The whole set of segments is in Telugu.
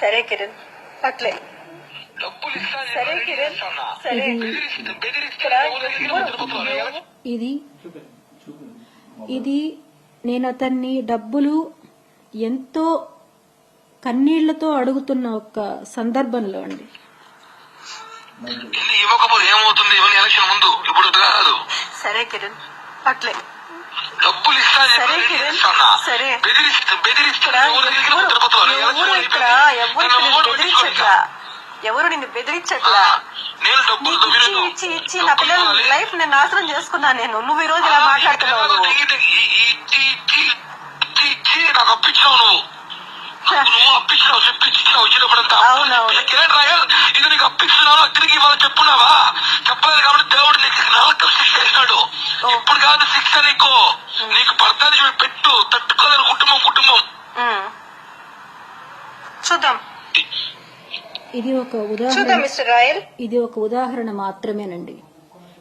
సరే కిరణ్. అట్లే. సరే కిరణ్. సరే. ఇది? ఇది నేను అతన్ని డబ్బులు ఎంతో కన్నీళ్ళతో అడుగుతున్న ఒక సందర్భంలో అండి. ఇల్లు ఇవ్వకపోతే ఏమవుతుంది? ఇవన్నీ ఎలక్షన్ ముందు. ఇప్పుడు కాదు. సరే కిరణ్. అట్లే డబ్బులు సరే ఎవరు నన్ను బెదిరించట్లా? ఇచ్చి. ఇచ్చి ఇచ్చి నా పిల్లల. లైఫ్ నేను నాశనం చేసుకున్నా నేను. నువ్వు ఈ రోజు ఇలా మాట్లాడుతున్నావు. నువ్వు. అప్పించినావు కిరణ్ రాయల్ ఇది నీకు ఇవాళ చెప్పున్నావా? చెప్పలేదు కాబట్టి దేవుడు నీకు నరకం శిక్ష వేసినాడు ఓ. ఇప్పుడు కాదు శిక్ష నీకు. నీకు పడతాది చూడు పెట్టు. తట్టుకోలేరు కుటుంబం కుటుంబం. చూద్దాం. ఇది ఒక ఉదాహరణ. Mister Royal. ఇది ఒక ఉదాహరణ మాత్రమేనండి.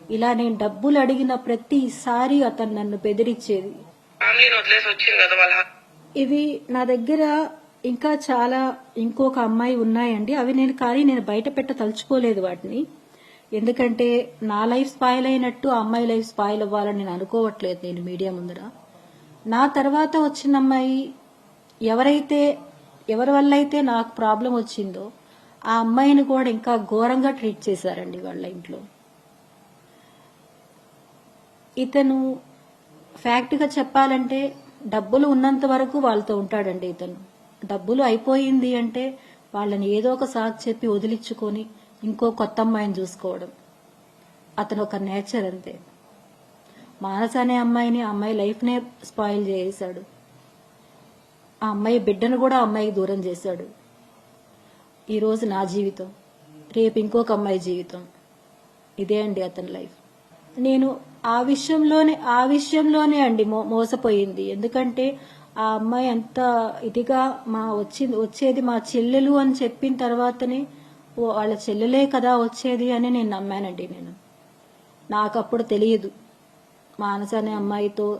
ఇలా నేను డబ్బులు అడిగిన ప్రతిసారి అతను నన్ను బెదిరించేది. ఫ్యామిలీని వదిలేసి వచ్చింది కదా వాళ్ళ ఇవి నా దగ్గర ఇంకా చాలా ఇంకొక అమ్మాయి ఉన్నాయండి. అవి నేను కానీ నేను బయట పెట్ట తలుచుకోలేదు వాటిని. ఎందుకంటే నా లైఫ్ స్పాయిల్ అయినట్టు అమ్మాయి లైఫ్ స్పాయిల్ అవ్వాలని నేను అనుకోవట్లేదు నేను మీడియా ముందర. నా తర్వాత వచ్చిన అమ్మాయి ఎవరైతే ఎవరి వల్ల అయితే నాకు ప్రాబ్లం వచ్చిందో ఆ అమ్మాయిని కూడా ఇంకా ఘోరంగా ట్రీట్ చేశారండి వాళ్ళ ఇంట్లో. ఇతను ఫ్యాక్ట్గా చెప్పాలంటే డబ్బులు ఉన్నంత వరకు వాళ్ళతో ఉంటాడండి ఇతను. డబ్బులు అయిపోయింది అంటే వాళ్ళని ఏదో ఒక సాకు చెప్పి వదిలించుకొని ఇంకో కొత్త అమ్మాయిని చూసుకోవడం. అతను ఒక నేచర్ అంతే. మానస అనే అమ్మాయిని అమ్మాయి లైఫ్నే స్పాయిల్ చేశాడు ఆ అమ్మాయి బిడ్డను కూడా అమ్మాయికి దూరం చేశాడు. ఈరోజు నా జీవితం రేపు ఇంకొక అమ్మాయి జీవితం. ఇదే అండి అతని లైఫ్. నేను ఆ విషయంలోనే ఆ విషయంలోనే అండి మో- మోసపోయింది. ఎందుకంటే ఆ అమ్మాయి అంత ఇదిగా మా వచ్చింది వచ్చేది మా చెల్లెలు అని చెప్పిన తర్వాతనే వాళ్ళ చెల్లెలే కదా వచ్చేది అని నేను నమ్మానండి నేను. నాకు అప్పుడు తెలియదు. మానస అనే అమ్మాయితో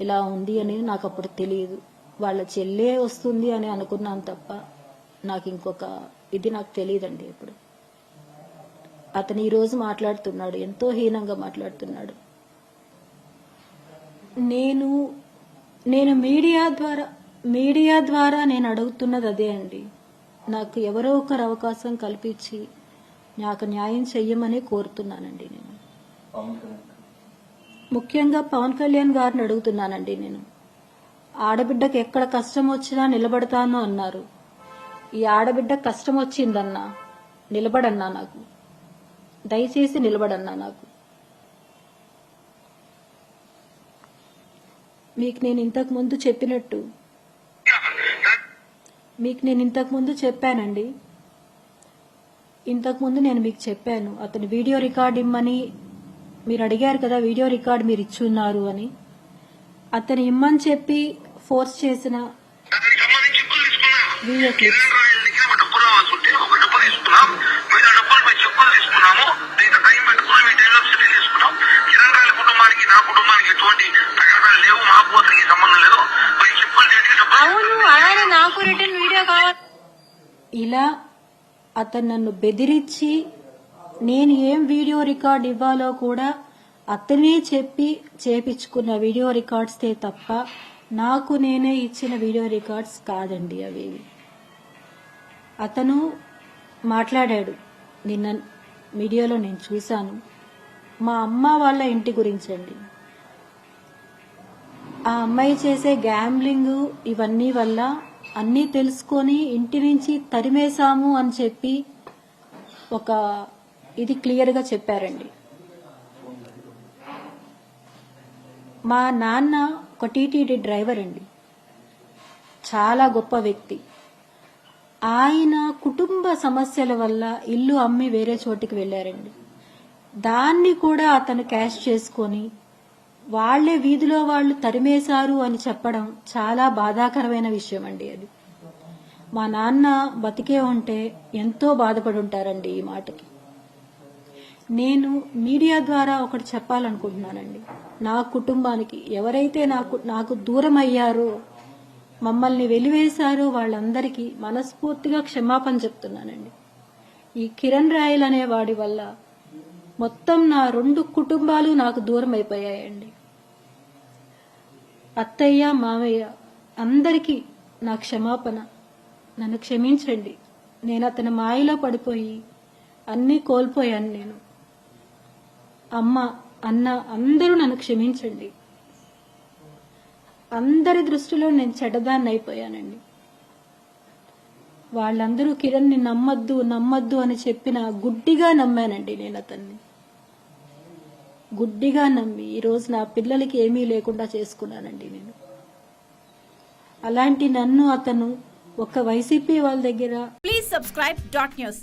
ఇలా ఉంది అని నాకు అప్పుడు తెలియదు. వాళ్ళ చెల్లే వస్తుంది అని అనుకున్నాను తప్ప నాకు ఇంకొక ఇది నాకు తెలియదండి ఇప్పుడు. అతను ఈరోజు మాట్లాడుతున్నాడు ఎంతో హీనంగా మాట్లాడుతున్నాడు. నేను నేను మీడియా ద్వారా మీడియా ద్వారా నేను అడుగుతున్నది అదే అండి. నాకు ఎవరో ఒకరు అవకాశం కల్పించి నాకు న్యాయం చెయ్యమని కోరుతున్నానండి నేను. ముఖ్యంగా పవన్ కళ్యాణ్ గారిని అడుగుతున్నానండి నేను. ఆడబిడ్డకి ఎక్కడ కష్టం వచ్చినా నిలబడతాను అన్నారు. ఈ ఆడబిడ్డ కష్టం వచ్చిందన్నా నిలబడన్నా నాకు. దయచేసి నిలబడన్నా నాకు. మీకు నేను ఇంతకు ముందు చెప్పినట్టు. మీకు నేను ఇంతకు ముందు చెప్పానండి. ఇంతకు ముందు నేను మీకు చెప్పాను. అతను వీడియో రికార్డ్ ఇమ్మని మీరు అడిగారు కదా వీడియో రికార్డ్ మీరు ఇచ్చున్నారు అని. అతను ఇమ్మని చెప్పి ఫోర్స్ చేసిన వీడియో క్లిప్స్. నాకు రిటర్న్ వీడియో కావాలి. ఇలా అతను నన్ను బెదిరించి నేను ఏం వీడియో రికార్డ్ ఇవ్వాలో కూడా అతనే చెప్పి చేపించుకున్న వీడియో రికార్డ్స్తే తప్ప నాకు నేనే ఇచ్చిన వీడియో రికార్డ్స్ కాదండి అవి. అతను మాట్లాడాడు. నిన్న మీడియాలో నేను చూశాను. మా అమ్మ వాళ్ళ ఇంటి గురించండి. ఆ అమ్మాయి చేసే గ్యాంబ్లింగ్ ఇవన్నీ వల్ల అన్నీ తెలుసుకొని ఇంటి నుంచి తరిమేశాము అని చెప్పి ఒక ఇది క్లియర్గా చెప్పారండి. మా నాన్న ఒక టీటీడీ డ్రైవర్ అండి. చాలా గొప్ప వ్యక్తి. ఆయన కుటుంబ సమస్యల వల్ల ఇల్లు అమ్మి వేరే చోటికి వెళ్ళారండి. దాన్ని కూడా అతను క్యాష్ చేసుకొని వాళ్ళే వీధిలో వాళ్ళు తరిమేశారు అని చెప్పడం చాలా బాధాకరమైన విషయం అండి అది. మా నాన్న బతికే ఉంటే ఎంతో బాధపడి ఉంటారండి ఈ మాటకి. నేను మీడియా ద్వారా ఒకటి చెప్పాలనుకుంటున్నానండి. నా కుటుంబానికి ఎవరైతే నాకు నాకు దూరం అయ్యారో మమ్మల్ని వెలివేశారో వాళ్ళందరికీ మనస్ఫూర్తిగా క్షమాపణ చెప్తున్నానండి. ఈ కిరణ్ రాయల్ అనే వాడి వల్ల మొత్తం నా రెండు కుటుంబాలు నాకు దూరం అయిపోయాయండి అత్తయ్య మామయ్య అందరికీ నా క్షమాపణ. నన్ను క్షమించండి. నేను అతని మాయలో పడిపోయి అన్నీ కోల్పోయాను నేను. అమ్మ అన్న అందరూ నన్ను క్షమించండి. అందరి దృష్టిలో నేను చెడ్డదాన్ని అయిపోయానండి వాళ్ళందరూ కిరణ్ని నమ్మద్దు నమ్మద్దు అని చెప్పిన గుడ్డిగా నమ్మానండి నేను అతన్ని. గుడ్డిగా నమ్మి ఈరోజు నా పిల్లలకి ఏమీ లేకుండా చేసుకున్నానండి నేను. అలాంటి నన్ను అతను ఒక వైసీపీ వాళ్ళ దగ్గర ప్లీజ్ సబ్స్క్రైబ్ డాట్ న్యూస్